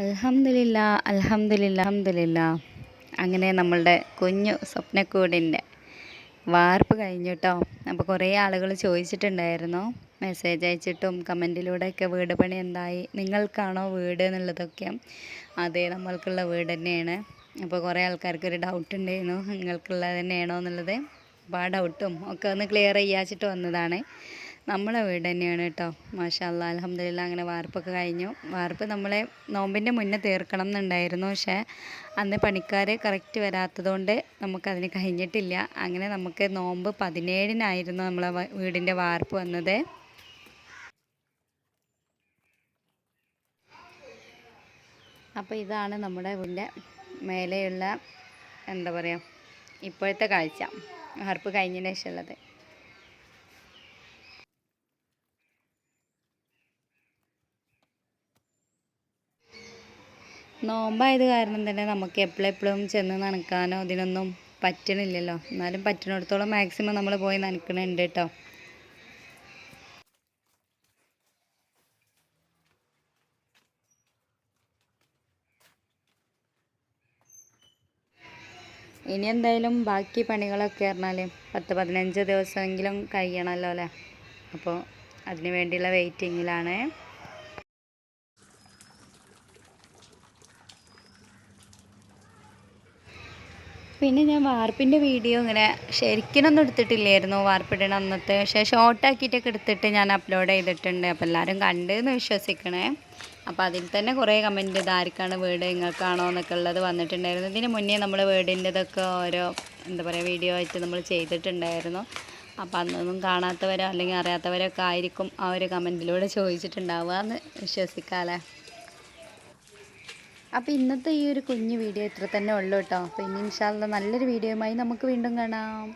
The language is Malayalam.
അൽഹംദുലില്ല അലഹമില്ല അലഹമില്ല അങ്ങനെ നമ്മളുടെ കുഞ്ഞു സ്വപ്നക്കൂടിന്റെ വാർപ്പ് കഴിഞ്ഞു കേട്ടോ അപ്പോൾ കുറേ ആളുകൾ ചോദിച്ചിട്ടുണ്ടായിരുന്നു. മെസ്സേജ് അയച്ചിട്ടും കമന്റിലൂടെയൊക്കെ വീട് പണി എന്തായി നിങ്ങൾക്കാണോ വീട് എന്നുള്ളതൊക്കെ. അതെ നമ്മൾക്കുള്ള വീട് തന്നെയാണ്. അപ്പോൾ കുറേ ആൾക്കാർക്ക് ഒരു ഡൗട്ട് ഉണ്ടായിരുന്നു നിങ്ങൾക്കുള്ളത് തന്നെയാണോ എന്നുള്ളത്. അപ്പോൾ ആ ഡൗട്ടും ഒക്കെ ഒന്ന് ക്ലിയർ ചെയ്യാച്ചിട്ട് വന്നതാണ്. നമ്മളെ വീട് തന്നെയാണ് കേട്ടോ. മാഷാ അല്ലാ അലഹമ്മദില്ല അങ്ങനെ വാർപ്പൊക്കെ കഴിഞ്ഞു. വാർപ്പ് നമ്മളെ നോമ്പിന്റെ മുന്നേ തീർക്കണം എന്നുണ്ടായിരുന്നു. പക്ഷേ അന്ന് പണിക്കാർ കറക്റ്റ് വരാത്തതുകൊണ്ട് നമുക്കതിന് കഴിഞ്ഞിട്ടില്ല. അങ്ങനെ നമുക്ക് നോമ്പ് പതിനേഴിനായിരുന്നു നമ്മളെ വീടിന്റെ വാർപ്പ് വന്നത്. അപ്പോൾ ഇതാണ് നമ്മുടെ വീടിന്റെ മേലെയുള്ള എന്താ പറയുക ഇപ്പോഴത്തെ കാഴ്ച. വാർപ്പ് കഴിഞ്ഞതിന് ശേഷമുള്ളത്. നോമ്പായത് കാരണം തന്നെ നമുക്ക് എപ്പോഴെപ്പോഴും ചെന്ന് നനക്കാനോ ഇതിനൊന്നും പറ്റണില്ലല്ലോ. എന്നാലും പറ്റണിടത്തോളം മാക്സിമം നമ്മൾ പോയി നനക്കണുണ്ട് കേട്ടോ ഇനി എന്തായാലും ബാക്കി പണികളൊക്കെ പറഞ്ഞാൽ പത്ത് പതിനഞ്ച് ദിവസമെങ്കിലും കഴിയണമല്ലോ അല്ലേ അപ്പോൾ അതിനു വേണ്ടിയുള്ള വെയിറ്റിങ്ങിലാണ് പിന്നെ ഞാൻ വാർപ്പിന്റെ വീഡിയോ ഇങ്ങനെ ശരിക്കിനൊന്നും എടുത്തിട്ടില്ലായിരുന്നു വാർപ്പിടണ അന്നത്തെ. പക്ഷേ ഷോർട്ടാക്കിയിട്ടൊക്കെ എടുത്തിട്ട് ഞാൻ അപ്ലോഡ് ചെയ്തിട്ടുണ്ട്. അപ്പോൾ എല്ലാവരും കണ്ടെന്ന് വിശ്വസിക്കണേ. അപ്പോൾ അതിൽ തന്നെ കുറേ കമന്റ് ഇതാർക്കാണ് വീട് നിങ്ങൾക്കാണോ എന്നൊക്കെ ഉള്ളത് വന്നിട്ടുണ്ടായിരുന്നു. ഇതിന് മുന്നേ നമ്മൾ വീടിന്റെതൊക്കെ ഓരോ എന്താ പറയുക വീഡിയോ ആയിട്ട് നമ്മൾ ചെയ്തിട്ടുണ്ടായിരുന്നു. അപ്പോൾ അന്നൊന്നും കാണാത്തവരോ അല്ലെങ്കിൽ അറിയാത്തവരൊക്കെ ആയിരിക്കും ആ ഒരു കമന്റിലൂടെ ചോദിച്ചിട്ടുണ്ടാവുക എന്ന് വിശ്വസിക്കാമല്ലേ അപ്പോൾ ഇന്നത്തെ ഈ ഒരു കുഞ്ഞു വീഡിയോ ഇത്ര തന്നെ ഉള്ളൂ കേട്ടോ. അപ്പോൾ ഇനി ഇൻഷാല്ല നല്ലൊരു വീഡിയോയുമായി നമുക്ക് വീണ്ടും കാണാം.